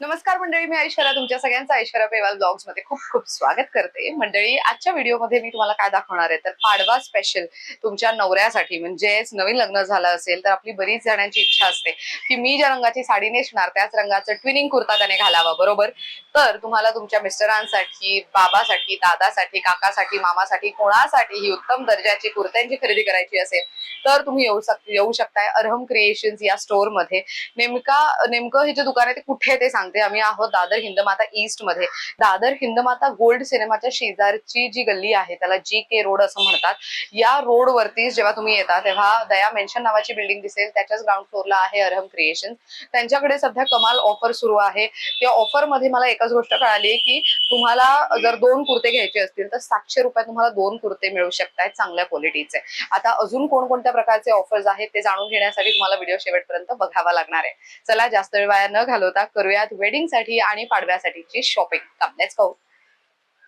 नमस्कार मंडळी मी ऐश्वर्या तुमच्या सगळ्यांचं ऐश्वर्या पेवाल ब्लॉग्समध्ये खूप खूप स्वागत करते. मंडळी आजच्या व्हिडिओमध्ये मी तुम्हाला काय दाखवणार आहे? तर पाडवा स्पेशल तुमच्या नवऱ्यासाठी म्हणजेच नवीन लग्न झालं असेल तर आपली बरीच जणांची इच्छा असते की मी ज्या रंगाची साडी नेसणार त्याच रंगाचं ट्विनिंग कुर्ता त्याने घालावा बरोबर? तर तुम्हाला तुमच्या मिस्टरांसाठी बाबासाठी दादासाठी काकासाठी मामासाठी कोणासाठी ही उत्तम दर्जाची कुर्त्यांची खरेदी करायची असेल तर तुम्ही येऊ शक येऊ शकताय अरहम क्रिएशन्स या स्टोअरमध्ये नेमका नेमकं हे जे दुकान आहे ते कुठे आहे ते सांगते आम्ही आहोत दादर हिंदमाता ईस्टमध्ये. दादर हिंदमाता गोल्ड सिनेमाच्या शेजारची जी गल्ली आहे त्याला जी के रोड असं म्हणतात. या रोड वरती जेव्हा तुम्ही येता तेव्हा दया मेन्शन नावाची बिल्डिंग दिसेल. त्याच्याच ग्राउंड फ्लोअरला आहे अरहम क्रिएशन त्यांच्याकडे सध्या कमाल ऑफर सुरू आहे. त्या ऑफरमध्ये मला एकच गोष्ट कळाली की तुम्हाला जर दोन कुर्ते घ्यायचे असतील तर सातशे रुपयात तुम्हाला दोन कुर्ते मिळू शकतात चांगल्या क्वालिटीचे आता अजून कोणकोणत्या प्रकारचे ऑफर्स आहेत ते जाणून घेण्यासाठी तुम्हाला व्हिडिओ शेवटपर्यंत बघावा लागणार आहे. चला जास्त वेळ वाया न घालवता करूयात वेडिंगसाठी आणि पाडव्यासाठीची शॉपिंग लेट्स गो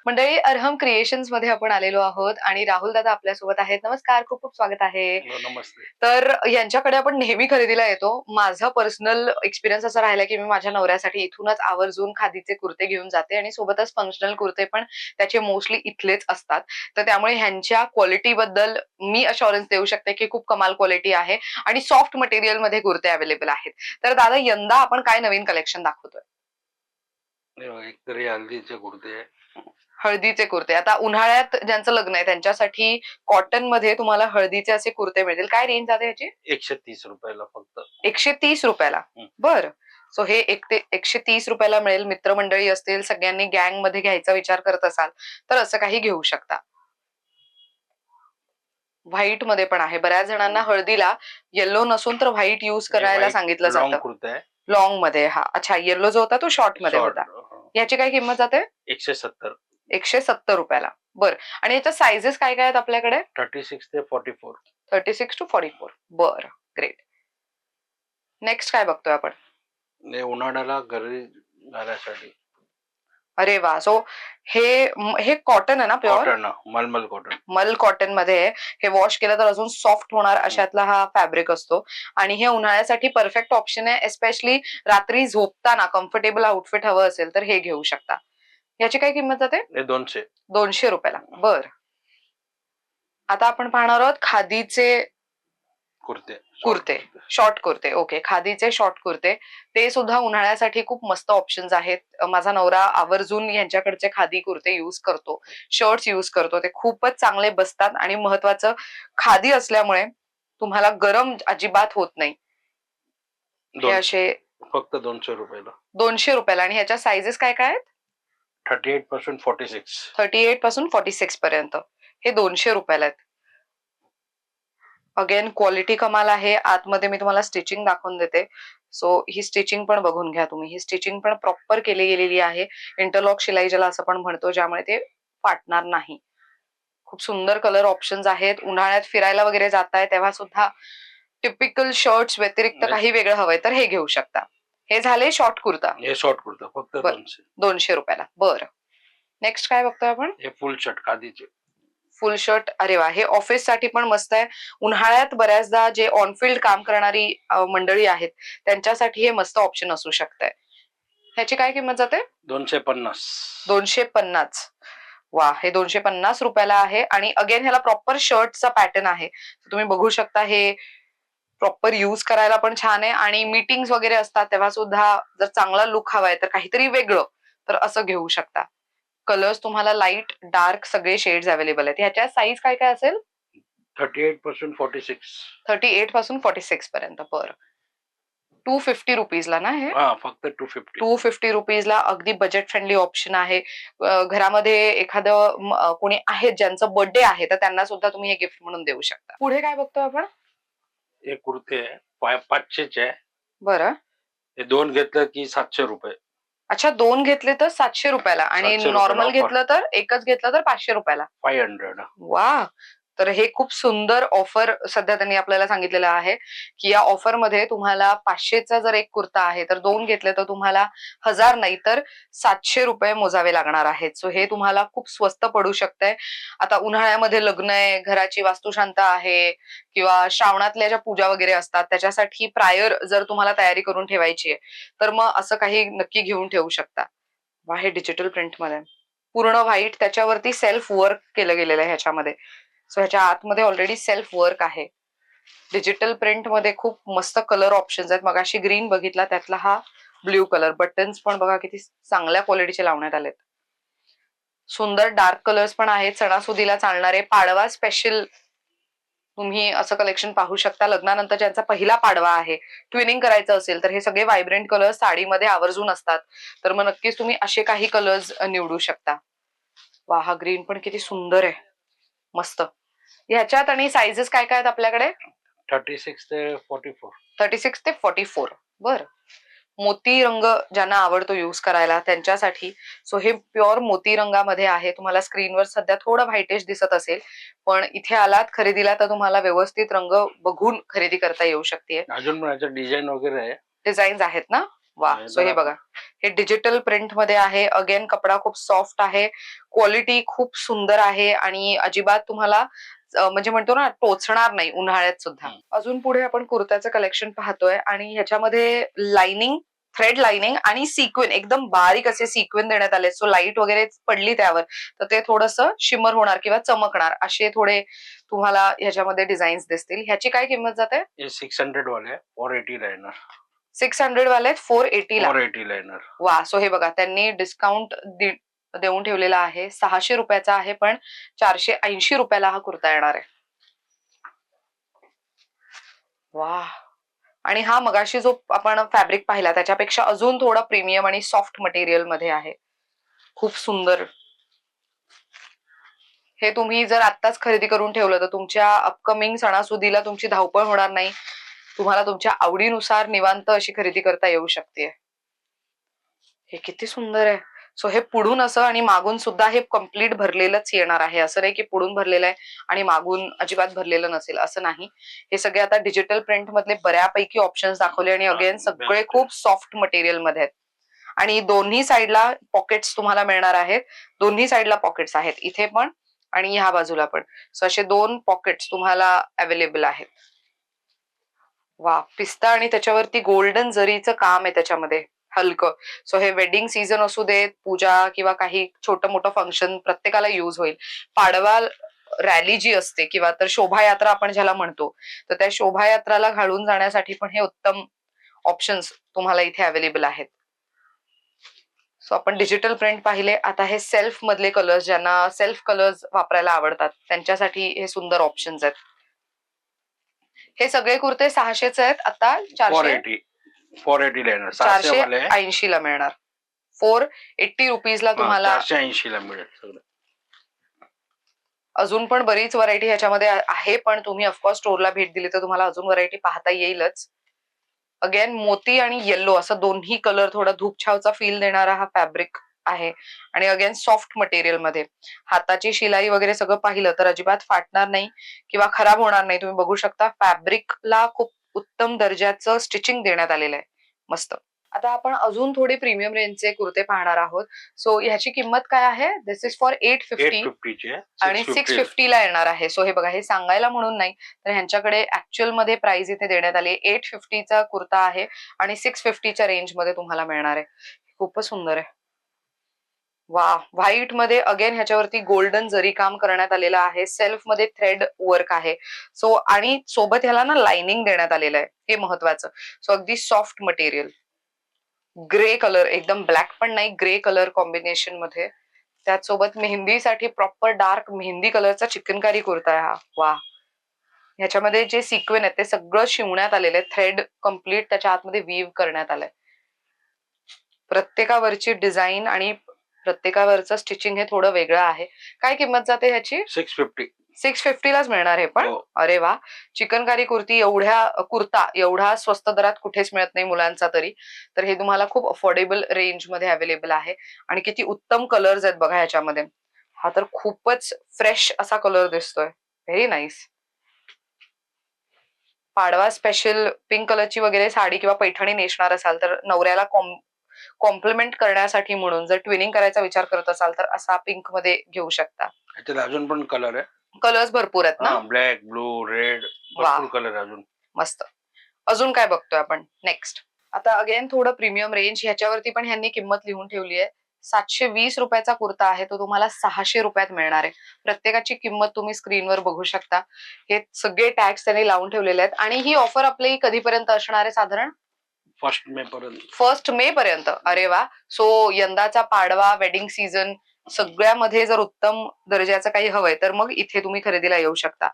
मंडळी अरहम क्रिएशन्समध्ये आपण आलेलो आहोत आणि राहुल दादा आपल्यासोबत आहेत. नमस्कार खूप खूप स्वागत आहे. हो, नमस्ते. तर यांच्याकडे आपण नेहमी खरेदीला येतो. माझा पर्सनल एक्सपिरियन्स असा राहिला की मी माझ्या नवऱ्यासाठी इथूनच आवर्जून खादीचे कुर्ते घेऊन जाते आणि सोबतच फंक्शनल कुर्ते पण त्याचे मोस्टली इथलेच असतात. तर त्यामुळे ह्यांच्या क्वालिटी बद्दल मी अशॉरन्स देऊ शकते की खूप कमाल क्वालिटी आहे आणि सॉफ्ट मटेरियलमध्ये कुर्ते अवेलेबल आहेत. तर दादा यंदा आपण काय नवीन कलेक्शन दाखवतोय? एक कुर्ते. हळदीचे कुर्ते. आता उन्हाळ्यात ज्यांचं लग्न आहे त्यांच्यासाठी कॉटनमध्ये तुम्हाला हळदीचे असे कुर्ते मिळतील. काय रेंज जाते याची एकशे तीस रुपयाला फक्त. एकशे तीस रुपयाला. बर. सो हे एक ते एकशे तीस रुपयाला मिळेल. मित्रमंडळी असतील सगळ्यांनी गँगमध्ये घ्यायचा विचार करत असाल तर असं काही घेऊ शकता. व्हाईटमध्ये पण आहे. बऱ्याच जणांना हळदीला येल्लो नसून तर व्हाईट युज करायला सांगितलं जातं. लॉंगमध्ये हा. अच्छा येल्लो जो होता तो शॉर्टमध्ये होता. याची काय किंमत जाते? एकशे सत्तर. एकशे सत्तर रुपयाला. बर. आणि याच्या सायझेस काय काय आहेत आपल्याकडे? थर्टी सिक्स ते forty four thirty six two forty four बर. ग्रेट नेक्स्ट काय बघतोय आपण? उन्हाळ्याला घरी घालायसाठी अरे वा. सो हे हे कॉटन आहे ना प्युअर कॉटन मलमल कॉटन मल कॉटनमध्ये. हे वॉश केलं तर अजून सॉफ्ट होणार अशातला हा फॅब्रिक असतो. आणि हे उन्हाळ्यासाठी परफेक्ट ऑप्शन आहे एस्पेशली रात्री झोपताना कम्फर्टेबल आउटफिट हवं असेल तर हे घेऊ शकता. याची काय किंमत जाते? दोनशे. दोनशे रुपयाला. बर. आता आपण पाहणार आहोत खादीचे कुर्ते. कुर्ते. शॉर्ट कुर्ते. ओके खादीचे शॉर्ट कुर्ते. ते सुद्धा उन्हाळ्यासाठी खूप मस्त ऑप्शन्स आहेत. माझा नवरा आवर्जून यांच्याकडचे खादी कुर्ते युज करतो. शर्ट्स युज करतो. ते खूपच चांगले बसतात आणि महत्वाचं खादी असल्यामुळे तुम्हाला गरम अजिबात होत नाही. हे असे फक्त दोनशे रुपयाला. दोनशे रुपयाला. आणि ह्याच्या सायझेस काय काय आहेत? थर्टी एटपासून फोर्टी सिक्स थर्टी एटपासून फोर्टी सिक्स पर्यंत. हे दोनशे रुपयाला आहेत. अगेन क्वालिटी कमाल आहे. आतमध्ये मी तुम्हाला स्टिचिंग दाखवून देते. सो ही स्टिचिंग पण बघून घ्या तुम्ही. ही स्टिचिंग पण प्रॉपर केली गेलेली आहे. इंटरलॉक शिलाई ज्याला असं पण म्हणतो ज्यामुळे ते फाटणार नाही. खूप सुंदर कलर ऑप्शन्स आहेत. उन्हाळ्यात फिरायला वगैरे जाताय तेव्हा सुद्धा टिपिकल शर्ट्स व्यतिरिक्त. काही वेगळं हवंय तर हे घेऊ शकता. हे झाले शॉर्ट कुर्ता. हे शॉर्ट कुर्ता फक्त बर. दोनशे. दोनशे रुपयाला. बरं. नेक्स्ट काय बघतोय आपण? हे फुल शर्ट खादीचे. फुल शर्ट अरे वा. हे ऑफिससाठी पण मस्त आहे. उन्हाळ्यात बऱ्याचदा जे ऑनफिल्ड काम करणारी अ, मंडळी आहेत त्यांच्यासाठी हे मस्त ऑप्शन असू शकतंय. ह्याची काय किंमत जाते? दोनशे पन्नास. दोनशे पन्नास. वा हे दोनशे पन्नास रुपयाला आहे. आणि अगेन ह्याला प्रॉपर शर्टचा पॅटर्न आहे. तुम्ही बघू शकता हे प्रॉपर युज करायला पण छान आहे. आणि मीटिंग वगैरे असतात तेव्हा सुद्धा जर चांगला लुक हवाय तर काहीतरी वेगळं तर असं घेऊ शकता. कलर्स तुम्हाला लाइट डार्क सगळे शेड्स अवेलेबल आहेत. ह्याच्या साईज काय काय असेल? थर्टी एटपासून फोर्टी सिक्स थर्टी एटपासून फोर्टी सिक्स पर्यंत पर टू फिफ्टी रुपीजला ना हे? हा फक्त टू फिफ्टी टू फिफ्टी रुपीजला अगदी बजेट फ्रेंडली ऑप्शन आहे. घरामध्ये एखादं कोणी आहेत ज्यांचं बर्थडे आहे तर त्यांना सुद्धा तुम्ही हे गिफ्ट म्हणून देऊ शकता. पुढे काय बघतो आपण? हे कुर्ते आहे पाय- पाचशेचे आहे. बरं. हे दोन घेतलं की सातशे रुपये. अच्छा दोन घेतले तर सातशे रुपयाला. आणि 700 रुपयाला नॉर्मल offer. घेतलं तर एकच घेतलं तर पाचशे रुपयाला. फाय हंड्रेड वा. तर हे खूप सुंदर ऑफर सध्या त्यांनी आपल्याला सांगितलेलं आहे की या ऑफरमध्ये तुम्हाला पाचशेचा जर एक कुर्ता आहे तर दोन घेतले तर तुम्हाला हजार नाही तर सातशे रुपये मोजावे लागणार आहेत. सो हे तुम्हाला खूप स्वस्त पडू शकतंय. आता उन्हाळ्यामध्ये लग्न आहे घराची वास्तुशांत आहे किंवा श्रावणातल्या ज्या पूजा वगैरे असतात त्याच्यासाठी प्रायर जर तुम्हाला तयारी करून ठेवायची आहे तर मग असं काही नक्की घेऊन ठेवू शकता. वा हे डिजिटल प्रिंटमध्ये पूर्ण व्हाईट त्याच्यावरती सेल्फ वर्क केलं गेलेलं आहे ह्याच्यामध्ये. सो ह्याच्या आतमध्ये ऑलरेडी सेल्फ वर्क आहे. डिजिटल प्रिंटमध्ये खूप मस्त कलर ऑप्शन्स आहेत. मग अशी ग्रीन बघितला त्यातला हा ब्ल्यू कलर बटन्स पण बघा किती चांगल्या क्वालिटीचे लावण्यात आलेत. सुंदर डार्क कलर्स पण आहेत. सणासुदीला चालणारे पाडवा स्पेशल तुम्ही असं कलेक्शन पाहू शकता. लग्नानंतर ज्यांचा पहिला पाडवा आहे ट्विनिंग करायचं असेल तर हे सगळे व्हायब्रंट कलर्स साडीमध्ये आवर्जून असतात. तर मग नक्कीच तुम्ही असे काही कलर्स निवडू शकता. वा हा ग्रीन पण किती सुंदर आहे. मस्त. ह्याच्यात आणि साइजेस काय काय आहेत आपल्याकडे? थर्टी सिक्स ते फोर्टी फोर थर्टी सिक्स ते फोर्टी फोर बर. मोती रंग ज्यांना आवडतो युज करायला त्यांच्यासाठी. सो हे प्युअर मोती रंगामध्ये आहे. तुम्हाला स्क्रीनवर सध्या थोडं व्हाईटेज दिसत असेल पण इथे आलात खरेदीला तर तुम्हाला व्यवस्थित रंग बघून खरेदी करता येऊ शकते. अजून पण याचं डिझाईन वगैरे आहे. डिझाईन्स आहेत ना? वा सो हे बघा. हे डिजिटल प्रिंटमध्ये आहे. अगेन कपडा खूप सॉफ्ट आहे. क्वालिटी खूप सुंदर आहे आणि अजिबात तुम्हाला म्हणजे म्हणतो ना टोचणार नाही उन्हाळ्यात सुद्धा. अजून पुढे आपण कुर्त्याचं कलेक्शन पाहतोय आणि ह्याच्यामध्ये लाइनिंग थ्रेड लाइनिंग आणि सिक्वेन एकदम बारीक असे सिक्वेन देण्यात आले सो लाइट वगैरे पडली त्यावर तर ते थोडस शिमर होणार किंवा चमकणार. असे थोडे तुम्हाला ह्याच्यामध्ये डिझाईन्स दिसतील. ह्याची काय किंमत जाते? सिक्स हंड्रेड वाले आहे फोर एटी ला येणार सिक्स हंड्रेड वाले फोर एटी ला. फोर येणार. वा सो हे बघा त्यांनी डिस्काउंट देऊन ठेवलेला आहे. सहाशे रुपयाचा आहे पण चारशे ऐंशी रुपयाला हा कुर्ता येणार आहे. वा. आणि हा मगाशी जो आपण फॅब्रिक पाहिला त्याच्यापेक्षा अजून थोडा प्रीमियम आणि सॉफ्ट मटेरियलमध्ये आहे. खूप सुंदर. हे तुम्ही जर आत्ताच खरेदी करून ठेवलं तर तुमच्या अपकमिंग सणासुदीला तुमची धावपळ होणार नाही. तुम्हाला तुमच्या आवडीनुसार निवांत अशी खरेदी करता येऊ शकते. हे किती सुंदर आहे. सो हे पुढून असं आणि मागून सुद्धा हे कंप्लीट भरलेलंच येणार आहे. असं नाही की पुढून भरलेलं आहे आणि मागून अजिबात भरलेलं नसेल. असं नाही. हे सगळे आता डिजिटल प्रिंट मधले बऱ्यापैकी ऑप्शन्स दाखवले आणि अगेन सगळे खूप सॉफ्ट मटेरियलमध्ये आहेत. आणि दोन्ही साईडला पॉकेट्स तुम्हाला मिळणार आहेत. दोन्ही साईडला पॉकेट्स आहेत. इथे पण आणि ह्या बाजूला पण. सो असे दोन पॉकेट्स तुम्हाला अवेलेबल आहेत. वा पिस्ता आणि त्याच्यावरती गोल्डन जरीचं काम आहे त्याच्यामध्ये हलकं. सो हे वेडिंग सीझन असू देत पूजा किंवा काही छोटं मोठं फंक्शन प्रत्येकाला युज होईल. पाडवा रॅली जी असते किंवा तर शोभायात्रा आपण ज्याला म्हणतो तर त्या शोभायात्राला घालून जाण्यासाठी पण हे उत्तम ऑप्शन्स तुम्हाला इथे अवेलेबल आहेत. सो आपण डिजिटल प्रिंट पाहिले. आता हे सेल्फ मधले कलर्स ज्यांना सेल्फ कलर्स वापरायला आवडतात त्यांच्यासाठी हे सुंदर ऑप्शन्स आहेत. हे सगळे कुर्ते सहाशेच आहेत. आता फोर चारशे एटी फोर येणार. चारशे. ऐंशी ला मिळणार. फोर एट्टी रुपीजला तुम्हाला चारशे ऐंशी ला मिळेल सगळं. अजून पण बरीच व्हरायटी ह्याच्यामध्ये आहे पण तुम्ही ऑफकोर्स स्टोरला भेट दिली तर तुम्हाला अजून व्हरायटी पाहता येईलच. अगेन मोती आणि येल्लो असं दोन्ही कलर थोडा धूपछावचा फील देणारा हा फॅब्रिक आहे. आणि अगेन सॉफ्ट मटेरियलमध्ये. हाताची शिलाई वगैरे सगळं पाहिलं तर अजिबात फाटणार नाही किंवा खराब होणार नाही. तुम्ही बघू शकता फॅब्रिकला खूप उत्तम दर्जाचं स्टिचिंग देण्यात आलेलं आहे. मस्त. आता आपण अजून थोडे प्रीमियम रेंजचे कुर्ते पाहणार आहोत. सो ह्याची किंमत काय आहे? This is for eight fifty आणि सिक्स फिफ्टीला येणार आहे. सो हे बघा हे सांगायला म्हणून नाही. तर ह्यांच्याकडे ऍक्च्युअलमध्ये प्राइस इथे देण्यात आली एट फिफ्टीचा कुर्ता आहे आणि सिक्स फिफ्टीच्या रेंजमध्ये तुम्हाला मिळणार आहे. खूपच सुंदर आहे. वा व्हाईटमध्ये अगेन ह्याच्यावरती गोल्डन जरी काम करण्यात आलेलं आहे सेल्फमध्ये थ्रेड वर्क आहे. सो आणि सोबत ह्याला ना लाइनिंग देण्यात आलेलं आहे हे महत्वाचं. सो अगदी सॉफ्ट मटेरियल. ग्रे कलर एकदम ब्लॅक पण नाही ग्रे कलर कॉम्बिनेशनमध्ये. त्याचसोबत मेहंदीसाठी प्रॉपर डार्क मेहंदी कलरचा चिकनकारी कुर्ता आहे हा. वा. ह्याच्यामध्ये जे सिक्वेन आहेत ते सगळं शिवण्यात आलेलं आहे. थ्रेड कंप्लीट त्याच्या आतमध्ये वीव करण्यात आलंय. प्रत्येकावरची डिझाईन आणि प्रत्येकावरचं स्टिचिंग हे थोडं वेगळं आहे. काय किंमत जाते ह्याची? सिक्स फिफ्टी सिक्स फिफ्टीलाच मिळणार हे पण? हो. अरे वा. चिकनकारी कुर्ती एवढ्या कुर्ता एवढा स्वस्त दरात कुठेच मिळत नाही मुलांचा तरी. तर हे तुम्हाला खूप अफोर्डेबल रेंजमध्ये अवेलेबल आहे. आणि किती उत्तम कलर्स आहेत बघा ह्याच्यामध्ये. हा तर खूपच फ्रेश असा कलर दिसतोय. Very nice Padwa special pink कलरची वगैरे साडी किंवा पैठणी नेसणार असाल तर नवऱ्याला कॉम्प्लिमेंट करण्यासाठी म्हणून जर ट्विनिंग करायचा विचार करत असाल तर असा पिंकमध्ये घेऊ शकता. अजून पण कलर आहे? कलर्स भरपूर आहेत ना? हा ब्लॅक ब्लू रेड. भरपूर कलर अजून. मस्त. अजून काय बघतोय आपण? नेक्स्ट आता अगेन थोडं प्रीमियम रेंज ह्याच्यावरती पण ह्यांनी किंमत लिहून ठेवली आहे. सातशे वीस रुपयाचा कुर्ता आहे तो तुम्हाला सहाशे रुपयात मिळणार आहे. प्रत्येकाची किंमत तुम्ही स्क्रीनवर बघू शकता. हे सगळे टॅक्स त्यांनी लावून ठेवलेले आहेत. आणि ही ऑफर आपली कधीपर्यंत असणार आहे साधारण? फर्स्ट मे पर्यंत. फर्स्ट मे पर्यंत. अरे वा. सो यंदाचा पाडवा वेडिंग सीझन सगळ्यामध्ये जर उत्तम दर्जाचं काही हवंय तर मग इथे तुम्ही खरेदीला येऊ शकता.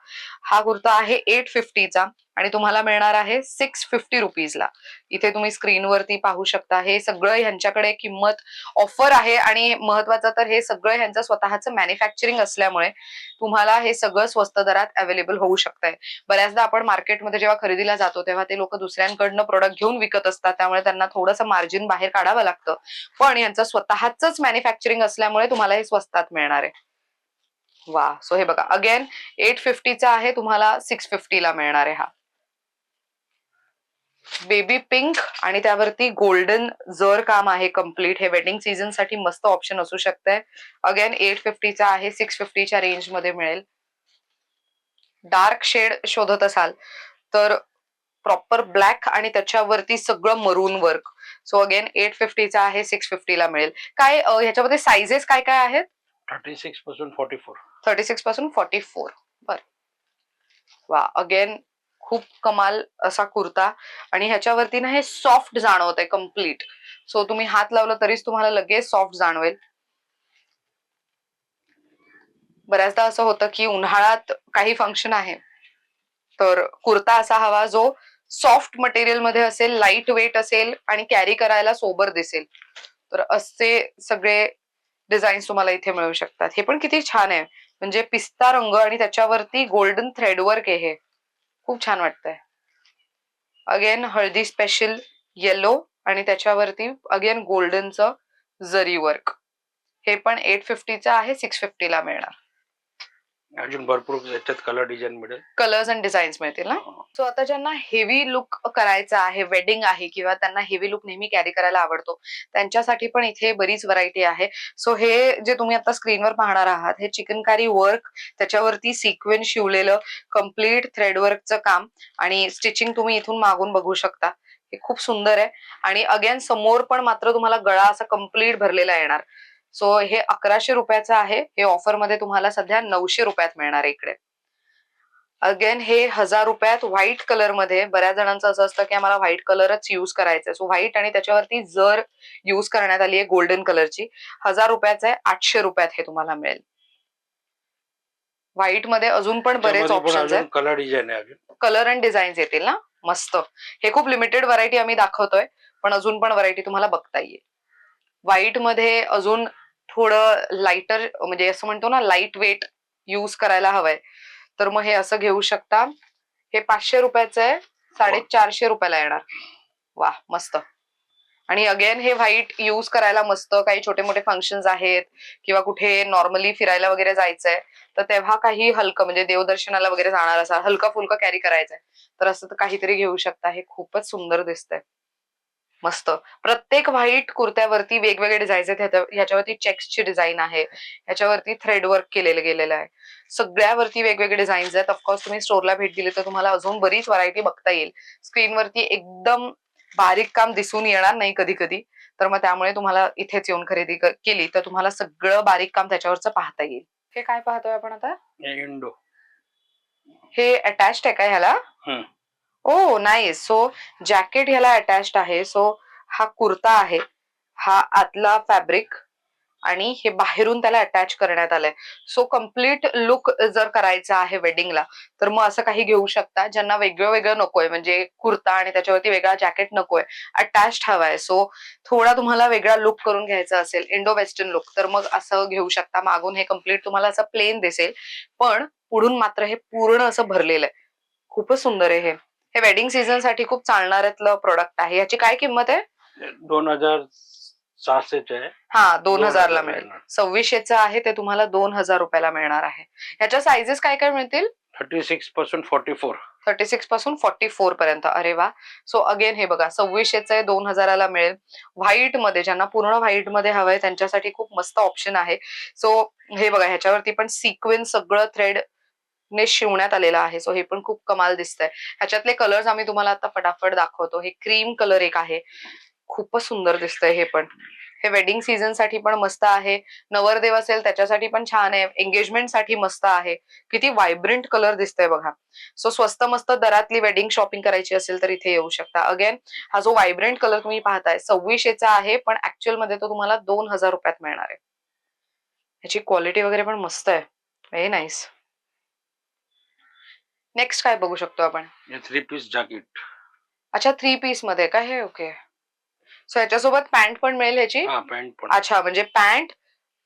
हा कुर्ता आहे एट फिफ्टीचा आणि तुम्हाला मिळणार आहे सिक्स फिफ्टी रुपीजला. इथे तुम्ही स्क्रीनवरती पाहू शकता हे सगळं ह्यांच्याकडे किंमत ऑफर आहे आणि महत्वाचं तर हे सगळं ह्यांचं स्वतःचं मॅन्युफॅक्चरिंग असल्यामुळे तुम्हाला हे सगळं स्वस्त दरात अवेलेबल होऊ शकतंय. बऱ्याचदा आपण मार्केटमध्ये जेव्हा खरेदीला जातो तेव्हा ते लोक दुसऱ्यांकडनं प्रोडक्ट घेऊन विकत असतात त्यामुळे त्यांना थोडंसं मार्जिन बाहेर काढावं लागतं. पण यांचं स्वतःच मॅन्युफॅक्चरिंग असल्यामुळे तुम्हाला हे स्वस्तात मिळणार आहे. वा सो हे बघा अगेन एट फिफ्टीचा आहे तुम्हाला सिक्स फिफ्टीला मिळणार आहे हा. बेबी पिंक आणि त्यावरती गोल्डन जर काम आहे कंप्लीट हे वेडिंग सीझनसाठी मस्त ऑप्शन असू शकतंय. अगेन एट फिफ्टीचा आहे सिक्स फिफ्टीच्या रेंजमध्ये मिळेल. डार्क शेड शोधत असाल तर प्रॉपर ब्लॅक आणि त्याच्यावरती सगळं maroon work so again eight फिफ्टीचा आहे सिक्स फिफ्टीला मिळेल. काय ह्याच्यामध्ये साइजेस काय काय आहेत? थर्टी सिक्सपासून फोर्टी फोर थर्टी सिक्सपासून फॉर्टी फोर बर. वा अगेन खूप कमाल असा कुर्ता. आणि ह्याच्यावरती ना हे सॉफ्ट जाणवत आहे कंप्लीट सो तुम्ही हात लावला तरीच तुम्हाला लगेच सॉफ्ट जाणवेल. बऱ्याचदा असं होतं की उन्हाळ्यात काही फंक्शन आहे तर कुर्ता असा हवा जो सॉफ्ट मटेरियलमध्ये असेल लाइट वेट असेल आणि कॅरी करायला सोबर दिसेल. तर असे सगळे डिझाईन्स तुम्हाला इथे मिळू शकतात. हे पण किती छान आहे. म्हणजे पिस्ता रंग आणि त्याच्यावरती गोल्डन थ्रेडवर्क आहे हे. खूप छान वाटतंय. अगेन हळदी स्पेशल येलो आणि त्याच्यावरती अगेन गोल्डनचं जरी वर्क हे पण एट फिफ्टीचं आहे सिक्स फिफ्टीला मिळणार. अजून भरपूर याच्यात कलर डिझाईन मिळेल. कलर्स अँड डिझाईन्स मिळतील ना? सो आता ज्यांना हेवी लुक करायचा आहे वेडिंग आहे किंवा त्यांना हेवी लुक नेहमी कॅरी करायला आवडतो त्यांच्यासाठी पण इथे बरीच व्हरायटी आहे. सो हे जे तुम्ही आता स्क्रीनवर पाहणार आहात हे चिकनकारी वर्क त्याच्यावरती सिक्वेन्स शिवलेलं कंप्लीट थ्रेडवर्कचं काम आणि स्टिचिंग तुम्ही इथून मागून बघू शकता. हे खूप सुंदर आहे. आणि अगेन समोर पण मात्र तुम्हाला गळा असा कंप्लीट भरलेला येणार. सो हे अकराशे रुपयाचं आहे. हे ऑफरमध्ये तुम्हाला सध्या नऊशे रुपयात मिळणार आहे इकडे. अगेन हे हजार रुपयात व्हाईट कलरमध्ये बऱ्याच जणांचं असं असतं की आम्हाला व्हाईट कलरच युज करायचा आहे. सो व्हाईट आणि त्याच्यावरती जर युज करण्यात आली आहे गोल्डन कलरची हजार रुपयाचं आहे आठशे रुपयात हे तुम्हाला मिळेल. व्हाईटमध्ये अजून पण बरेच ऑप्शन्स आहेत. Colour design colour and designs येतील ना? मस्त. हे खूप लिमिटेड व्हरायटी आम्ही दाखवतोय पण अजून पण व्हरायटी तुम्हाला बघता येईल. व्हाईटमध्ये अजून थोडं लाइटर म्हणजे असं म्हणतो ना लाइट वेट यूज करायला हवंय. तर मग हे असं घेऊ शकता. हे पाचशे रुपयाचं आहे साडेचारशे रुपयाला येणार. वा मस्त. आणि अगेन हे व्हाईट यूज करायला मस्त काही छोटे मोठे फंक्शन्स आहेत किंवा कुठे नॉर्मली फिरायला वगैरे जायचंय तर तेव्हा काही हलकं म्हणजे देवदर्शनाला वगैरे जाणार असा हलका फुलका कॅरी करायचंय तर असं तर काहीतरी घेऊ शकता. हे खूपच सुंदर दिसतंय. मस्त. प्रत्येक व्हाईट कुर्त्यावरती वेगवेगळे डिझाईन्स आहेत. ह्याच्या- ह्याच्यावरती चेक्सची डिझाईन आहे. ह्याच्यावरती थ्रेड वर्क केलेलं गेलेलं आहे. सगळ्यावरती वेगवेगळे डिझाईन्स आहेत. ऑफकोर्स तुम्ही स्टोरला भेट दिली तर तुम्हाला अजून बरीच व्हरायटी बघता येईल. स्क्रीनवरती एकदम बारीक काम दिसून येणार नाही कधी कधी. तर मग त्यामुळे तुम्हाला इथेच येऊन खरेदी केली तर तुम्हाला सगळं बारीक काम त्याच्यावरचं पाहता येईल. हे काय पाहतोय आपण आता? हे इंडो. हे अटॅच्ड आहे का ह्याला. ओ नाही. सो जॅकेट ह्याला अटॅच्ड आहे. सो हा कुर्ता आहे. हा आतला फॅब्रिक आणि हे बाहेरून त्याला अटॅच करण्यात आलंय. सो कंप्लीट लुक जर करायचा आहे वेडिंगला तर मग असं काही घेऊ शकता ज्यांना वेगळं वेगळं नकोय. म्हणजे कुर्ता आणि त्याच्यावरती वेगळा जॅकेट नकोय. अटॅच्ड हवाय. सो थोडा तुम्हाला वेगळा लुक करून घ्यायचा असेल इंडो वेस्टर्न लुक तर मग असं घेऊ शकता. मागून हे कंप्लीट तुम्हाला असं प्लेन दिसेल. पण पुढून मात्र हे पूर्ण असं भरलेलं आहे. खूपच सुंदर आहे हे. हे वेडिंग सीझनसाठी खूप चालणाऱ्यातलं प्रोडक्ट आहे. याची काय किंमत आहे? दोन हजार सहाशेचे आहे. हा दोन हजारला हजार मिळेल. सव्वीसशेचं आहे ते तुम्हाला दोन हजार रुपयाला मिळणार आहे. ह्याच्या सायझेस काय काय मिळतील? थर्टी सिक्सपासून फोर्टी फोर थर्टी सिक्सपासून फॉर्टी फोर पर्यंत. अरे वा. सो अगेन हे बघा सव्वीसशेचं आहे दोन हजाराला मिळेल. व्हाईटमध्ये ज्यांना पूर्ण व्हाईटमध्ये हवंय त्यांच्यासाठी खूप मस्त ऑप्शन आहे. सो हे बघा ह्याच्यावरती पण सिक्वेन्स सगळं थ्रेड ने शिवण्यात आलेलं आहे. सो हे पण खूप कमाल दिसतंय. ह्याच्यातले कलर्स आम्ही तुम्हाला आता फटाफट दाखवतो. हे क्रीम कलर एक आहे. खूपच सुंदर दिसतंय हे पण. हे वेडिंग सीझनसाठी पण मस्त आहे. नवरदेव असेल त्याच्यासाठी पण छान आहे. एंगेजमेंटसाठी मस्त आहे. किती व्हायब्रंट कलर दिसतंय बघा. सो स्वस्त मस्त दरातली वेडिंग शॉपिंग करायची असेल तर इथे येऊ शकता. अगेन हा जो व्हायब्रंट कलर तुम्ही पाहताय सव्वीसशेचा आहे पण ऍक्च्युअलमध्ये तो तुम्हाला दोन हजार रुपयात मिळणार आहे. ह्याची क्वालिटी वगैरे पण मस्त आहे. व्हेरी नाईस नेक्स्ट काय बघू शकतो आपण? हे थ्री पीस जॅकेट अच्छा थ्री पीसमध्ये का? हे ओके सो याच्यासोबत पॅन्ट पण मिळेल ह्याची हा पॅन्ट पण. अच्छा म्हणजे पॅन्ट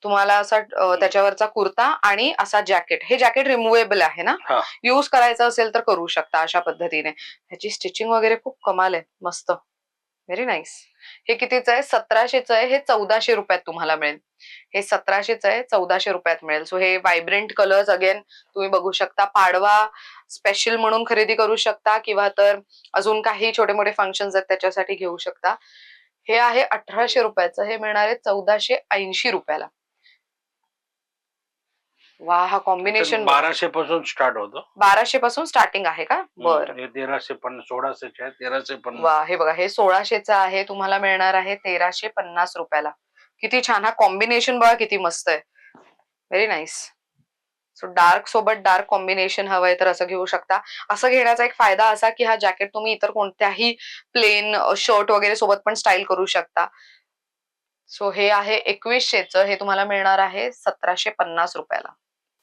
तुम्हाला असा अ, त्याच्यावरचा कुर्ता आणि असा जॅकेट हे जॅकेट रिमुवेबल आहे ना? हा. युज करायचं असेल तर करू शकता अशा पद्धतीने. ह्याची स्टिचिंग वगैरे खूप कमाल आहे. मस्त. व्हेरी नाईस हे कितीचं आहे? सतराशेच आहे. हे चौदाशे रुपयात तुम्हाला मिळेल. हे सतराशेच आहे. चौदाशे रुपयात मिळेल. सो हे व्हायब्रंट कलर्स अगेन तुम्ही बघू शकता. पाडवा स्पेशल म्हणून खरेदी करू शकता किंवा तर अजून काही छोटे मोठे फंक्शन आहेत त्याच्यासाठी घेऊ शकता. हे आहे अठराशे रुपयाचं. हे मिळणार आहे चौदाशे ऐंशी रुपयाला. वा हा कॉम्बिनेशन बाराशे पासून स्टार्ट होतो. बाराशे पासून स्टार्टिंग आहे का? बर. तेराशे पन्नास सोळाशेचे आहे तेराशे पन्नास. वा हे बघा हे सोळाशेचं आहे तुम्हाला मिळणार आहे तेराशे पन्नास रुपयाला. किती छान हा कॉम्बिनेशन बघा किती मस्त आहे. व्हेरी नाईस सो डार्क सोबत डार्क कॉम्बिनेशन हवंय तर असं घेऊ शकता. असं घेण्याचा एक फायदा असा की हा जॅकेट तुम्ही इतर कोणत्याही प्लेन शर्ट वगैरे सोबत पण स्टाईल करू शकता. सो हे आहे एकवीसशेचं हे तुम्हाला मिळणार आहे सतराशे पन्नास रुपयाला.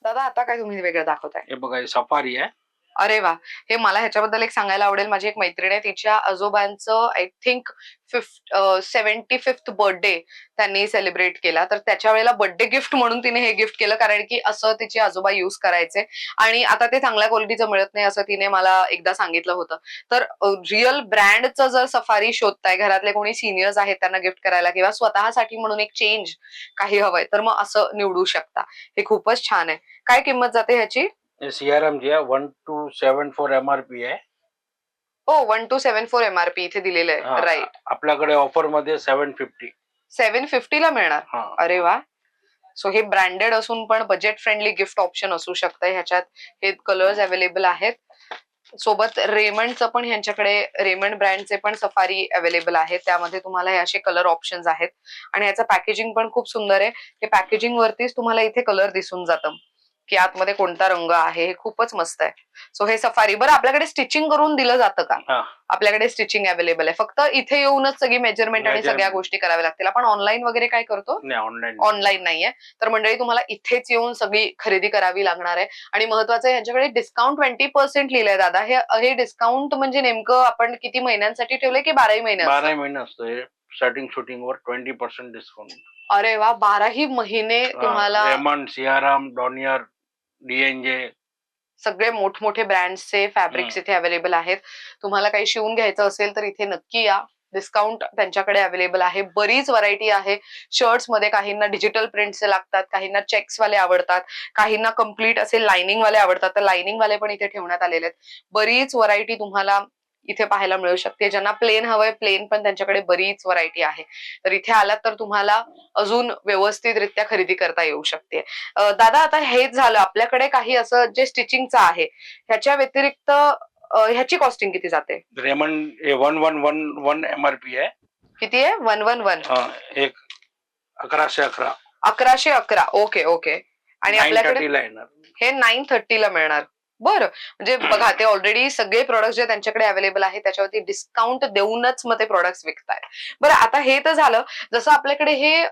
दादा आता काय तुम्ही वेगळं दाखवताय? हे बघा हे सफारी आहे. अरे वा. हे मला ह्याच्याबद्दल एक सांगायला आवडेल. माझी एक मैत्रीण आहे तिच्या आजोबांचं I think fifth seventy fifth birthday त्यांनी सेलिब्रेट केला. तर त्याच्या वेळेला बर्थडे गिफ्ट म्हणून तिने हे गिफ्ट केलं कारण की असं तिचे आजोबा युज करायचे. आणि आता ते चांगल्या क्वालिटीचं मिळत नाही असं तिने मला एकदा सांगितलं होतं. तर रिअल ब्रँडचं जर सफारी शोधताय घरातले कोणी सिनियर्स आहेत त्यांना गिफ्ट करायला किंवा स्वतःसाठी म्हणून एक चेंज काही हवंय तर मग असं निवडू शकता. हे खूपच छान आहे. काय किंमत जाते ह्याची? सीआरएम जी आहे one two seven four M R P आहे हो। One two seven four MRP इथे दिलेलं आहे. राईट आपल्याकडे ऑफरमध्ये सेवन फिफ्टी सेव्हन फिफ्टीला मिळणार. हा. अरे वा. सो हे ब्रँडेड असून पण बजेट फ्रेंडली गिफ्ट ऑप्शन असू शकतं. ह्याच्यात हे कलर्स अवेलेबल आहेत. सोबत रेमंडचं पण ह्यांच्याकडे रेमंड ब्रँडचे पण सफारी अवेलेबल आहे त्यामध्ये तुम्हाला हे असे कलर ऑप्शन्स आहेत. आणि याचं पॅकेजिंग पण खूप सुंदर आहे. हे पॅकेजिंग वरतीच तुम्हाला इथे कलर दिसून जातं. की आतमध्ये कोणता रंग आहे हे खूपच मस्त आहे. सो हे सफारी बरं आपल्याकडे स्टिचिंग करून दिलं जातं का. आपल्याकडे स्टिचिंग अवेलेबल आहे. फक्त इथे येऊनच सगळी मेजरमेंट आणि सगळ्या. गोष्टी कराव्या लागतील. आपण ऑनलाईन वगैरे काय करतो? नाही ऑनलाईन ऑनलाईन नाहीये. तर मंडळी तुम्हाला इथेच येऊन सगळी खरेदी करावी लागणार आहे. आणि महत्वाचं आहे यांच्याकडे डिस्काउंट ट्वेंटी पर्सेंट लिहिलंय दादा. हे हे डिस्काउंट म्हणजे नेमकं आपण किती महिन्यांसाठी ठेवलंय की बाराही महिने असतं? बारा महिने असतो स्टार्टिंग शूटिंग वर ट्वेंटी पर्सेंट डिस्काउंट अरे वा बाराही महिने तुम्हाला रेमंड सियाराम डॉनियर डीएनजे सगळे मोठमोठे ब्रँड्सचे फॅब्रिक्स इथे अवेलेबल आहेत. तुम्हाला काही शिवून घ्यायचं असेल तर इथे नक्की या. डिस्काउंट त्यांच्याकडे अवेलेबल आहे. बरीच व्हरायटी आहे. शर्ट्समध्ये काहींना डिजिटल प्रिंटचे लागतात काहींना चेक्स वाले आवडतात काहींना कंप्लीट असे लाइनिंग वाले आवडतात. तर लाइनिंग वाले पण इथे ठेवण्यात आलेले आहेत. बरीच व्हरायटी तुम्हाला इथे पाहायला मिळू शकते. ज्यांना प्लेन हवंय प्लेन पण त्यांच्याकडे बरीच व्हरायटी आहे. तर इथे आलात तर तुम्हाला अजून व्यवस्थितरित्या खरेदी करता येऊ शकते. दादा आता हेच झालं. आपल्याकडे काही असं जे स्टिचिंगचं आहे ह्याच्या व्यतिरिक्त ह्याची कॉस्टिंग किती जाते? Raymond one one one one M R P आहे. किती आहे? वन वन वन एक अकराशे अकरा. अकराशे अकरा. ओके ओके आणि आपल्याकडे हे नाईन थर्टीला मिळणार. बरं. म्हणजे बघा ते ऑलरेडी सगळे प्रोडक्ट जे त्यांच्याकडे अवेलेबल आहे त्याच्यावरती डिस्काउंट देऊनच मग ते प्रोडक्ट्स विकतायत. बरं आता हे तर झालं. जसं आपल्याकडे हे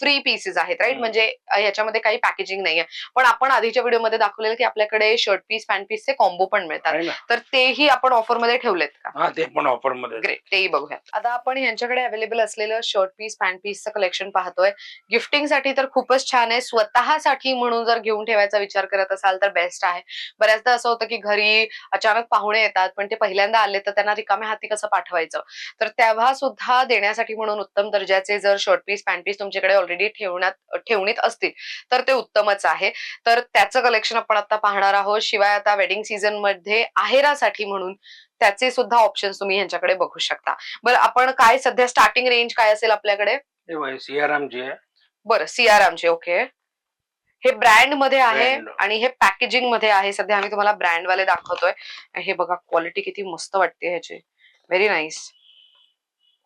फ्री पीसेस आहेत राईट. म्हणजे ह्याच्यामध्ये काही पॅकेजिंग नाहीये. पण आपण आधीच्या व्हिडिओमध्ये दाखवलेलं की आपल्याकडे शर्ट पीस पॅन्ट पीसचे कॉम्बो पण मिळतात. तर तेही आपण ऑफरमध्ये ठेवलेत का? ते पण ऑफरमध्ये आहे. ग्रेट तेही बघूया आता आपण यांच्याकडे अवेलेबल असलेलं शर्ट पीस पॅन्ट पीसचं कलेक्शन पाहतोय. गिफ्टिंगसाठी तर खूपच छान आहे. स्वतःसाठी म्हणून जर घेऊन ठेवायचा विचार करत असाल तर बेस्ट आहे. बऱ्याच बऱ्याचदा असं होतं की घरी अचानक पाहुणे येतात पण ते पहिल्यांदा आले तर त्यांना रिकाम्या हाती कसं पाठवायचं? तर तेव्हा सुद्धा देण्यासाठी म्हणून उत्तम दर्जाचे जर शर्ट पीस पॅन्ट पीस तुमच्याकडे ऑलरेडी ठेवण्यात ठेवणीत असतील तर ते उत्तमच आहे. तर त्याचं कलेक्शन आपण आता पाहणार आहोत. शिवाय आता वेडिंग सीझनमध्ये आहेरासाठी म्हणून त्याचे सुद्धा ऑप्शन तुम्ही यांच्याकडे बघू शकता. बरं आपण काय सध्या स्टार्टिंग रेंज काय असेल आपल्याकडे? बघा सियारामची आहे. बरं सियारामचे ओके हे ब्रँडमध्ये आहे. आणि हे पॅकेजिंगमध्ये आहे. सध्या आम्ही तुम्हाला ब्रँड वाले दाखवतोय. हे बघा क्वालिटी किती मस्त वाटते ह्याची. व्हेरी नाईस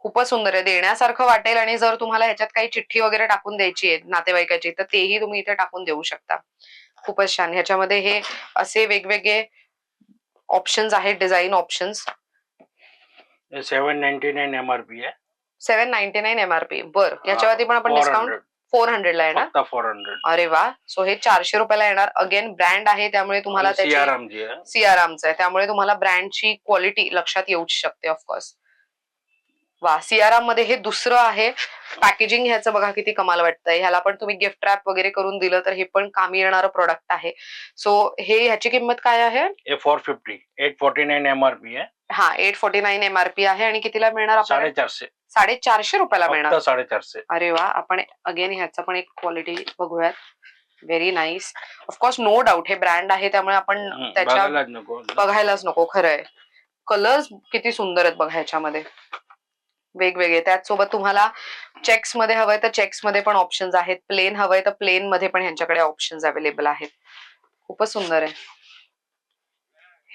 खूपच सुंदर आहे. देण्यासारखं वाटेल आणि जर तुम्हाला ह्याच्यात काही चिठ्ठी वगैरे टाकून द्यायची आहे नातेवाईकाची तर तेही तुम्ही इथे टाकून देऊ शकता. खूपच छान. ह्याच्यामध्ये हे असे वेगवेगळे ऑप्शन्स आहेत design options seven ninety nine M R P आहे. सेव्हन नाईन्टी नाईन एमआरपी बर. याच्यावरती पण आपण 400. डिस्काउंट फोर हंड्रेडला येणार? Four hundred. अरे वा. सो हे चारशे रुपयाला येणार. अगेन ब्रँड आहे त्यामुळे तुम्हाला सियारामची आहे. त्यामुळे तुम्हाला ब्रँडची क्वालिटी लक्षात येऊच शकते ऑफकोर्स वा सियाराममध्ये हे दुसरं आहे. पॅकेजिंग ह्याचं बघा किती कमाल वाटतंय. ह्याला पण तुम्ही गिफ्ट रॅप वगैरे करून दिलं तर हे पण कामी येणारं प्रोडक्ट आहे. सो हे ह्याची किंमत काय आहे? Four fifty eight forty nine M R P आहे. हा एट फोर्टी नाईन एमआरपी आहे. आणि कितीला मिळणार आपल्याला? साडेचारशे. साडेचारशे रुपयाला मिळणार. साडेचारशे. अरे वा आपण अगेन ह्याचा पण एक क्वालिटी बघूयात. Very nice of course no doubt हे ब्रँड आहे त्यामुळे आपण त्याच्या बघायलाच नको. बघायलाच नको खरंय. कलर्स किती सुंदर आहेत बघा ह्याच्यामध्ये. वेगवेगळे. त्याचसोबत तुम्हाला चेक्समध्ये हवंय तर चेक्समध्ये पण ऑप्शन्स आहेत. प्लेन हवंय तर प्लेन मध्ये पण ह्यांच्याकडे ऑप्शन्स अवेलेबल आहेत. खूपच सुंदर आहे.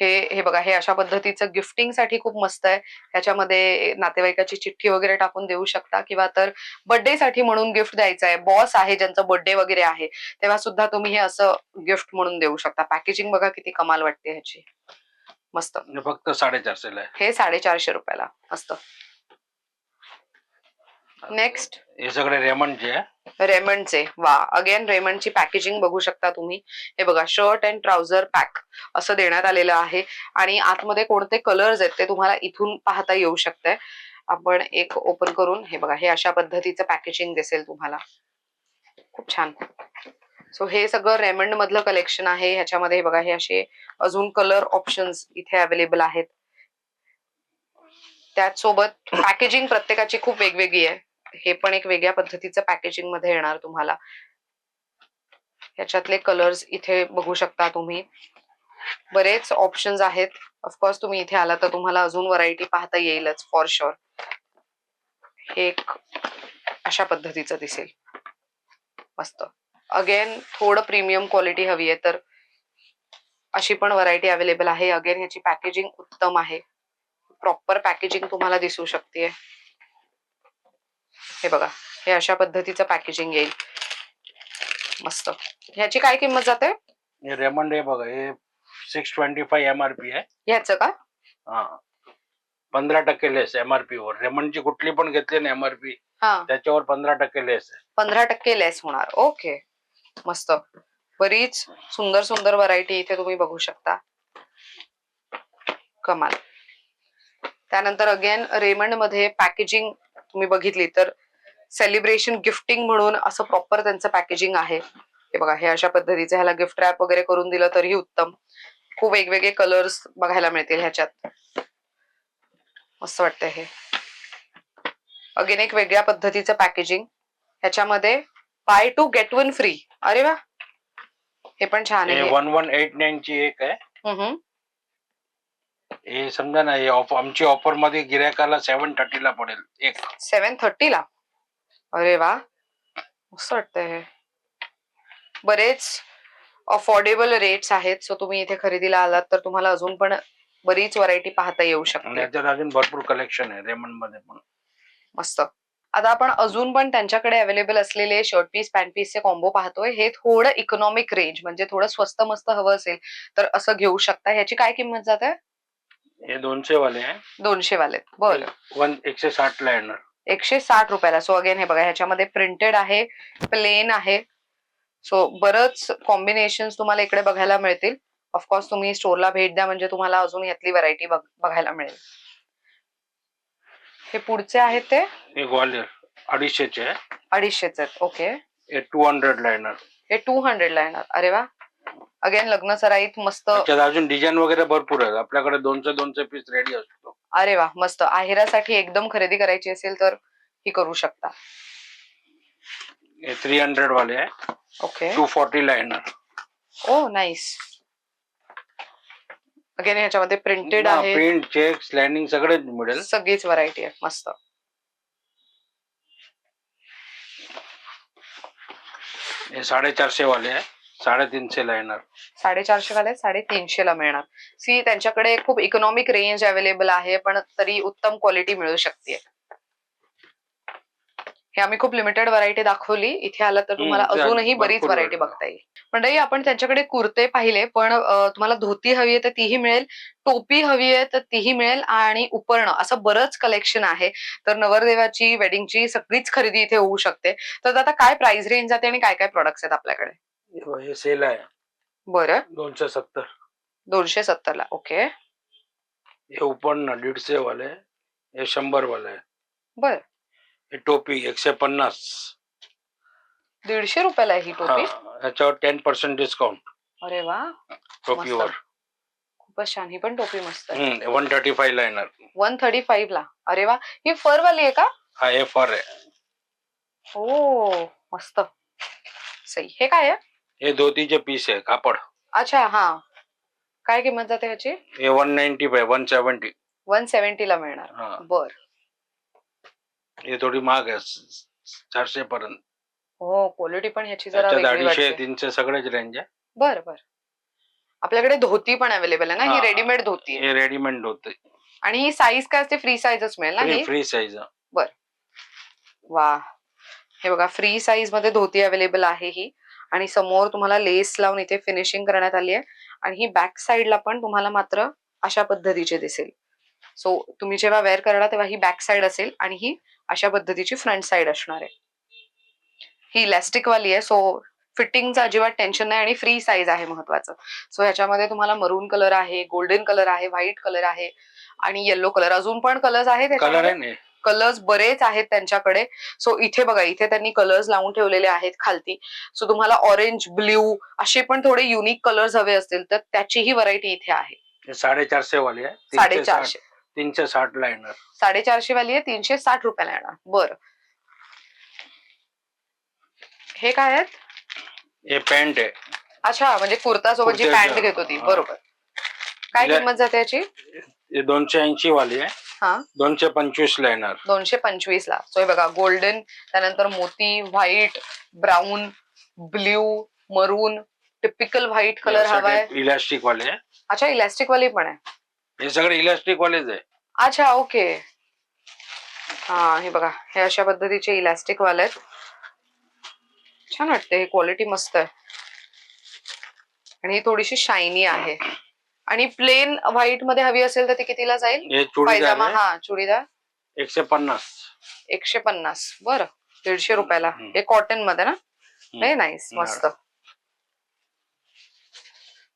हे हे बघा हे अशा पद्धतीचं गिफ्टिंगसाठी खूप मस्त आहे. ह्याच्यामध्ये नातेवाईकाची चिठ्ठी वगैरे टाकून देऊ शकता किंवा तर बर्थडे साठी म्हणून गिफ्ट द्यायचं आहे. बॉस आहे ज्यांचं बर्थडे वगैरे आहे तेव्हा सुद्धा तुम्ही हे असं गिफ्ट म्हणून देऊ शकता. पॅकेजिंग बघा किती कमाल वाटते ह्याची. मस्त. फक्त साडेचारशेला आहे. हे साडेचारशे रुपयाला. मस्त. नेक्स्ट हे सगळे रेमंडचे आहे. रेमंडचे. वा अगेन रेमंडची पॅकेजिंग बघू शकता तुम्ही. हे बघा शर्ट अँड ट्राउझर पॅक असं देण्यात आलेलं आहे. आणि आतमध्ये कोणते कलर्स आहेत ते तुम्हाला इथून पाहता येऊ शकतंय. आपण एक ओपन करून हे बघा हे अशा पद्धतीचं पॅकेजिंग दिसेल तुम्हाला. खूप छान. सो हे सगळं रेमंड मधलं कलेक्शन आहे. ह्याच्यामध्ये हे बघा हे असे अजून कलर ऑप्शन्स इथे अवेलेबल आहेत. त्याचसोबत पॅकेजिंग प्रत्येकाची खूप वेगवेगळी आहे. हे पण एक वेगळ्या पद्धतीचं पॅकेजिंगमध्ये येणार तुम्हाला. याच्यातले कलर्स इथे बघू शकता तुम्ही. बरेच ऑप्शन्स आहेत. ऑफकोर्स तुम्ही इथे आला तर तुम्हाला अजून व्हरायटी पाहता येईलच फॉर शुअर हे एक अशा पद्धतीचं दिसेल. मस्त. अगेन थोडं प्रीमियम क्वालिटी हवी आहे तर अशी पण व्हरायटी अवेलेबल आहे. अगेन ह्याची पॅकेजिंग उत्तम आहे. प्रॉपर पॅकेजिंग तुम्हाला दिसू शकते हे बघा हे अशा पद्धतीचं पॅकेजिंग येईल. मस्त. ह्याची काय किंमत जाते? हे रेमंड आहे बघा हे six twenty five M R P आहे. ह्याचं का? हा. पंधरा टक्के लेस एम आर पी वर. रेमंडची कुठली पण घेतली ना एम आर पी हा. त्याच्यावर पंधरा टक्के लेस आहे. पंधरा टक्के लेस होणार. ओके मस्त. बरीच सुंदर सुंदर व्हरायटी इथे तुम्ही बघू शकता. कमाल. त्यानंतर अगेन रेमंडमध्ये पॅकेजिंग तुम्ही बघितली तर सेलिब्रेशन गिफ्टिंग म्हणून असं प्रॉपर त्यांचं पॅकेजिंग आहे. हे बघा हे अशा पद्धतीचं ह्याला गिफ्ट रॅप वगैरे करून दिलं तरीही उत्तम. खूप वेगवेगळे कलर्स बघायला मिळतील ह्याच्यात. मस्त वाटतंय हे. अगेन एक वेगळ्या पद्धतीचं पॅकेजिंग ह्याच्यामध्ये buy two get one free अरे वा! हे पण छान आहे वन वन एट नाईन ची एक आहे. हे समजा ना हे आमची ऑफरमध्ये गिरायकाला सेव्हन थर्टी ला पडेल. एक. सेव्हन थर्टीला अरे वा. मस्त वाटतंय हे. बरेच अफोर्डेबल रेट्स आहेत. सो तुम्ही इथे खरेदीला आलात तर तुम्हाला अजून पण बरीच व्हरायटी पाहता येऊ शकते याच्यात अजून भरपूर कलेक्शन आहे रेमंडमध्ये पण. मस्त. आता आपण अजून पण त्यांच्याकडे अवेलेबल असलेले शर्ट पीस पॅन्ट पीसचे कॉम्बो पाहतोय. हे थोडं इकॉनॉमिक रेंज म्हणजे थोडं स्वस्त मस्त हवं असेल तर असं घेऊ शकता. ह्याची काय किंमत जाते? हे दोनशे वाले आहे. दोनशे वालेत बरं वन एकशे साठ ला येणार एकशे साठ रुपयाला. सो अगेन हे बघा ह्याच्यामध्ये प्रिंटेड आहे प्लेन आहे. सो बरंच कॉम्बिनेशन तुम्हाला इकडे बघायला मिळतील. ऑफकोर्स तुम्ही स्टोरला भेट द्या म्हणजे तुम्हाला अजून यातली व्हरायटी बघायला मिळेल. हे पुढचे आहेत ते? ग्वालियर अडीचशेचे. अडीचशेच आहेत ओके हे टू हंड्रेड ला येणार हे टू हंड्रेडला येणार अरे वा. अगेन लग्न सराईत मस्त अजून डिझाईन वगैरे भरपूर आहेत. आपल्याकडे दोनशे दोनशे पीस रेडी असतो. अरे वा मस्त. आहेरासाठी एकदम खरेदी करायची असेल तर ही करू शकता. थ्री हंड्रेड वाले आहे. Okay. Two forty liner oh nice again ह्याच्यामध्ये प्रिंटेड आहे. प्रिंट चेक लाइनिंग सगळेच मिळेल सगळीच व्हरायटी आहे. मस्त. हे साडेचारशे वाले आहे. साडेतीनशे लाईनर साडेचारशे वाले साडेतीनशे ला मिळणार. सी त्यांच्याकडे खूप इकॉनॉमिक रेंज अवेलेबल आहे पण तरी उत्तम क्वालिटी मिळू शकते. हे आम्ही खूप लिमिटेड व्हरायटी दाखवली. इथे आलं तर तुम्हाला अजूनही बरीच व्हरायटी. बघता येईल. म्हणजे आपण त्यांच्याकडे कुर्ते पाहिले पण तुम्हाला धोती हवी आहे तर तीही मिळेल. टोपी हवी आहे तर तीही मिळेल. आणि उपरणं असं बरंच कलेक्शन आहे. तर नवरदेवाची वेडिंगची सगळीच खरेदी इथे होऊ शकते. तर आता काय प्राइस रेंज जाते आणि काय काय प्रोडक्ट्स आहेत आपल्याकडे? हे सेल आहे. बरं. दोनशे सत्तर. दोनशे सत्तर ला ओके. हे उपन्न दीडशे वाले हे शंभर वाले बर. हे टोपी एकशे पन्नास. दीडशे रुपयाला आहे ही हा टोपी ह्याच्यावर टेन पर्सेंट डिस्काउंट. अरे वा टोपीवर. खूपच छान ही पण टोपी मस्त आहे. One thirty five liner one thirty five ला अरे वा. ही फर वाली आहे का? हा हे फर आहे. हो मस्त. सही हे काय आहे? हे धोतीचे पीस आहे कापड. अच्छा हा. काय किंमत जाते ह्याची? हे one ninety five one seventy one seventy ला मिळणार. बर. हे थोडी महाग आहे चारशे पर्यंत. हो क्वालिटी पण ह्याची जरा त्याच्यात वेगळी अडीचशे वाटते. तीनशे सगळेच रेंज आहे. बर बर. आपल्याकडे धोती पण अवेलेबल आहे ना? ही हा. रेडीमेड धोती आहे. हे रेडीमेड होते आणि ही साईज काय असते? फ्री साईजच मिळेल ना ही? फ्री साईज वा हे बघा फ्री साईजमध्ये धोती अवेलेबल आहे ही. आणि समोर तुम्हाला लेस लावून इथे फिनिशिंग करण्यात आली आहे. आणि ही बॅक साईडला पण तुम्हाला मात्र अशा पद्धतीचे दिसेल. सो तुम्ही जेव्हा वेअर करणार तेव्हा ही बॅक साईड असेल आणि ही अशा पद्धतीची फ्रंट साईड असणार आहे. ही इलॅस्टिक वाली आहे. सो फिटिंगचं अजिबात टेन्शन नाही आणि फ्री साईज आहे महत्वाचं. सो ह्याच्यामध्ये तुम्हाला मरून कलर आहे गोल्डन कलर आहे व्हाईट कलर आहे आणि येल्लो कलर अजून पण कलर्स आहेत कलर्स बरेच आहेत त्यांच्याकडे. सो इथे बघा इथे त्यांनी कलर्स लावून ठेवलेले आहेत खालती. सो तुम्हाला ऑरेंज ब्ल्यू असे पण थोडे युनिक कलर्स हवे असतील तर त्याचीही व्हरायटी इथे आहे. साडेचारशे वाली आहे. साडेचारशे. तीनशे साठ लाईनर साडेचारशे वाली आहे तीनशे साठ रुपयाला येणार. बरं. हे काय आहेत? हे पॅन्ट आहे. अच्छा म्हणजे कुर्ता सोबत जी पॅन्ट घेतो ती. हा. बरोबर. काय किंमत जाते याची? हे दोनशे ऐंशी वाली आहे. हा. दोनशे पंचवीस लाईनर दोनशे पंचवीस ला सो हे बघा गोल्डन त्यानंतर मोती white brown blue maroon typical white colour हवाय. इलास्टिक वाले अच्छा इलास्टिक वाली पण आहे. हे सगळे इलास्टिक वालेच आहे. अच्छा ओके हा हे बघा हे अशा पद्धतीचे इलास्टिक वाले आहेत. छान वाटते हे क्वालिटी मस्त आहे. आणि ही थोडीशी शायनी आहे. आणि प्लेन व्हाईटमध्ये हवी असेल तर ती कितीला जाईल? हे पायजामा. हा चुडीदार. एकशे पन्नास. एकशे पन्नास. बरं दीडशे रुपयाला. हे कॉटनमध्ये ना? नाही नाईस हम्म. मस्त.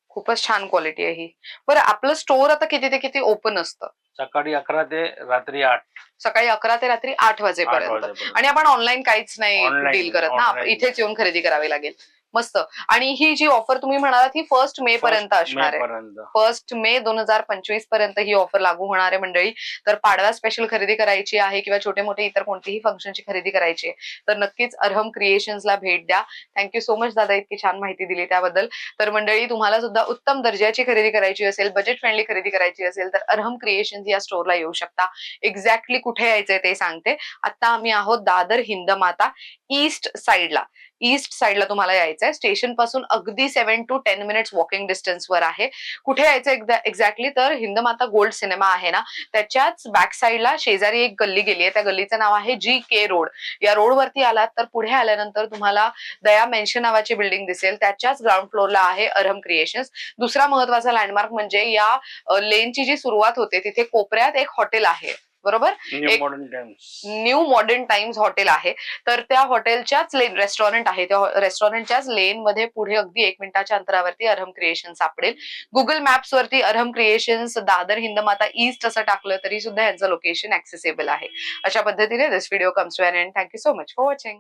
खूपच छान क्वालिटी आहे ही. बरं आपलं स्टोर आता किती ते किती ओपन असतं? सकाळी अकरा ते रात्री आठ. सकाळी अकरा ते रात्री आठ वाजेपर्यंत. आणि आपण ऑनलाईन काहीच नाही डील करत ना. इथेच येऊन खरेदी करावी लागेल. मस्त. आणि ही जी ऑफर तुम्ही म्हणालात ही फर्स्ट मे पर्यंत असणार आहे. फर्स्ट मे दोन हजार पंचवीसपर्यंत ही ऑफर लागू होणार आहे मंडळी. तर पाडवा स्पेशल खरेदी करायची आहे किंवा छोटे मोठे इतर कोणतीही फंक्शनची खरेदी करायची आहे तर नक्कीच अर्हम क्रिएशन्सला भेट द्या. थँक्यू सो मच दादा इतकी छान माहिती दिली त्याबद्दल. तर मंडळी तुम्हाला सुद्धा उत्तम दर्जाची खरेदी करायची असेल बजेट फ्रेंडली खरेदी करायची असेल तर अर्हम क्रिएशन्स या स्टोअरला येऊ शकता. एक्झॅक्टली कुठे यायचंय ते सांगते. आता आम्ही आहोत दादर हिंदमाता ईस्ट साइडला ईस्ट साईडला तुम्हाला यायचंय. स्टेशनपासून अगदी seven to ten minutes walking डिस्टन्सवर आहे. कुठे यायचं एक्झॅक्टली तर हिंदमाता गोल्ड सिनेमा आहे ना त्याच्याच बॅक साईडला शेजारी एक गल्ली गेली आहे त्या गल्लीचं नाव आहे जी के रोड. या रोडवरती आलात तर पुढे आल्यानंतर तुम्हाला दया मेन्शन नावाची बिल्डिंग दिसेल. त्याच्याच ग्राउंड फ्लोअरला आहे अरहम क्रिएशन्स. दुसरा महत्त्वाचा लँडमार्क म्हणजे या लेनची जी सुरुवात होते तिथे कोपऱ्यात एक हॉटेल आहे. बरोबर? New modern times new modern times hotel आहे. तर त्या हॉटेलच्याच लेन रेस्टॉरंट आहे. त्या रेस्टॉरंटच्याच लेन मध्ये पुढे अगदी एक मिनिटाच्या अंतरावरती अरहम क्रिएशन सापडेल. गुगल मॅप्स वरती अरहम क्रिएशन्स दादर हिंदमाता ईस्ट असं टाकलं तरी सुद्धा यांचं लोकेशन ऍक्सेसेबल आहे. अशा पद्धतीने this video comes to an end thank you so much for watching